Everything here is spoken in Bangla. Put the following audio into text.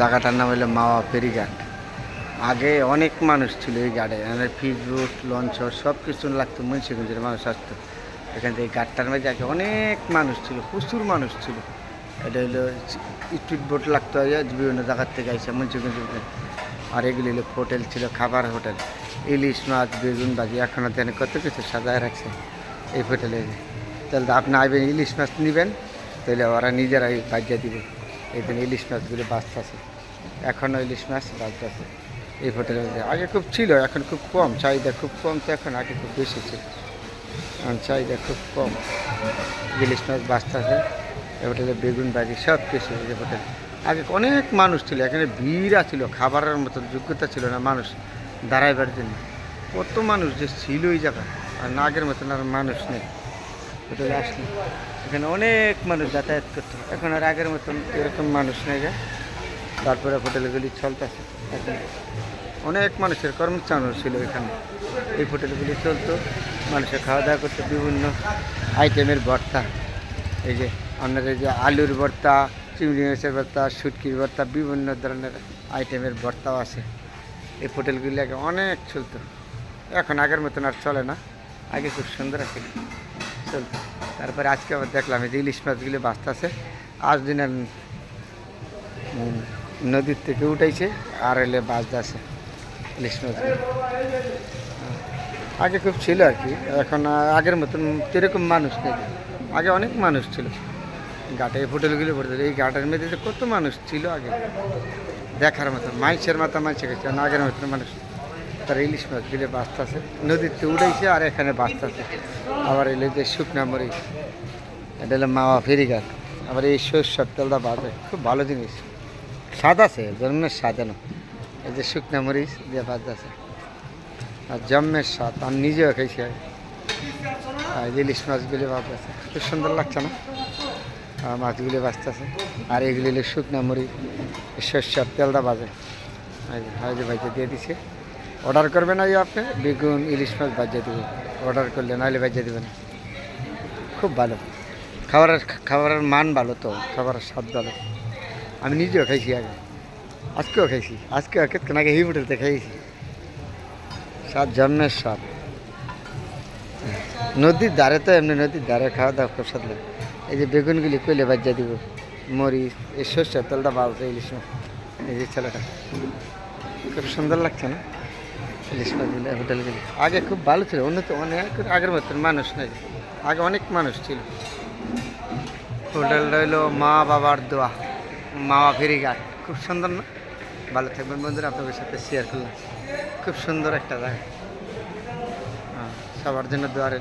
জায়গাটার নাম হলো মাওয়া ফেরিঘাট আগে অনেক মানুষ ছিল এই ঘাটে। মানে ফিস বোট লঞ্চ সব কিছু লাগতো, মুন্সিগঞ্জের মানুষ আসতো। এখান থেকে ঘাটটার মধ্যে আগে অনেক মানুষ ছিল, প্রচুর মানুষ ছিল। এটা হলো স্পিড বোট লাগতো বিভিন্ন জায়গার থেকে আইসা মুন্সিগঞ্জের আর এগুলি হলো হোটেল ছিল, খাবার হোটেল। ইলিশ মাছ, বেগুন ভাজি এখনও দেন কত কিছু সাজায় রাখছে এই হোটেলে। তাহলে আপনি আইবেন, ইলিশ মাছ নেবেন, তাহলে ওরা নিজেরাই বাজিয়ে দিবে। এই দিন ইলিশ মাছগুলো বাঁচতেছে। এখনও ইলিশ মাছ বাঁচতেছে। এই হোটেলের মধ্যে আগে খুব ছিল, এখন খুব কম। চাহিদা খুব কম তো এখন, আগে খুব বেশি ছিল। এখন চাহিদা খুব কম। ইলিশ মাছ বাঁচতেছে। এই হোটেলে বেগুন, বাজি সব কিছু এই হোটেল। আগে অনেক মানুষ ছিল, এখানে ভিড়া ছিল, খাবারের মতো যোগ্যতা ছিল না মানুষ দাঁড়াইবার জন্য। কত মানুষ যে ছিল এই জায়গায়, আর না আগের মতন আর মানুষ নেই। হোটেলে আসলে এখানে অনেক মানুষ যাতায়াত করতো এখন আর আগের মতন এরকম মানুষ নেই যায় তারপরে হোটেলগুলি চলতেছে। এখন অনেক মানুষের কর্মচারী ছিল এখানে। এই হোটেলগুলি চলতো, মানুষের খাওয়া দাওয়া করতো, বিভিন্ন আইটেমের ভর্তা। এই যে আপনার এই যে আলুর ভর্তা, চিংড়ি মাছের ভর্তা, শুটকির ভর্তা, বিভিন্ন ধরনের আইটেমের ভর্তাও আছে। এই হোটেলগুলি আগে অনেক চলতো। এখন আগের মতন আর চলে না। আগে খুব সুন্দর আছে চলতো তারপরে আজকে আবার দেখলাম এই যে ইলিশ মাছগুলি বাঁচতেছে। আজ দিন নদীর থেকে উঠাইছে, আর এলে বাঁচতেছে ইলিশ মাছগুলি আগে খুব ছিল আর কি, এখন আগের মতন সেরকম মানুষ নেই। আগে অনেক মানুষ ছিল। ঘাটে হোটেলগুলো পড়তে এই ঘাটের যে কত মানুষ ছিল আগে। দেখার মতন মাইসের মাথা মাইসে গেছে আগের মতন মানুষ। তার ইলিশ মাছগুলো বাঁচতেছে। নদীতে উড়াইছে আর এখানে বাঁচতেছে। আবার এলে যে শুকনা মরিচ, এটা হলো মাওয়া ফেরিঘাট আবার এই সরষের তেলটা বাজে, খুব ভালো জিনিস। স্বাদ আছে জন্মের সাজানো এই যে শুকনা মরিচ দিয়ে বাজতেছে আর জন্মের স্বাদ, আমি নিজেও খাইছি আর ইলিশ মাছগুলি বাজতেছে খুব সুন্দর লাগছে না? আর মাছগুলি বাঁচতেছে। আর এগুলি শুকনা মরিচ সরষের তেলটা বাজে। এই যে ভাইজে দিয়ে দিছে। অর্ডার করবেন আজ আপনি? বেগুন, ইলিশ মাছ বাজিয়ে দেবে। অর্ডার করলে নাহলে বাজিয়ে দেবেন খুব ভালো। খাবারের খাবারের মান ভালো তো, খাবারের স্বাদ ভালো। আমি নিজেও খাইছি আগে। আজকেও খাইছি। আজকেও কেতক্ষণ আগে এই হোটেলতে খাইছি। স্বাদ, জন্মের স্বাদ। নদীর ধারে তো এমনি নদীর ধারে খাওয়া দাওয়া খুব স্বাদ লাগে। এই যে বেগুনগুলি কইলে বাজিয়ে দিব। মরিচ, এই সর্ষের তেলটা বাজছে ইলিশ মাছ। এই যে ছেলেটা। খুব সুন্দর লাগছে না? হোটেলগুলি আগে খুব ভালো ছিল উন্নত অনেক আগের মতন মানুষ নেই। আগে অনেক মানুষ ছিল। হোটেলটা হলো মা বাবার দোয়া মামা ফেরিঘাট খুব সুন্দর না? ভালো থাকবেন বন্ধুরা আপনাদের সাথে শেয়ার করলাম। খুব সুন্দর একটা জায়গা। হ্যাঁ, সবার জন্য দোয়ার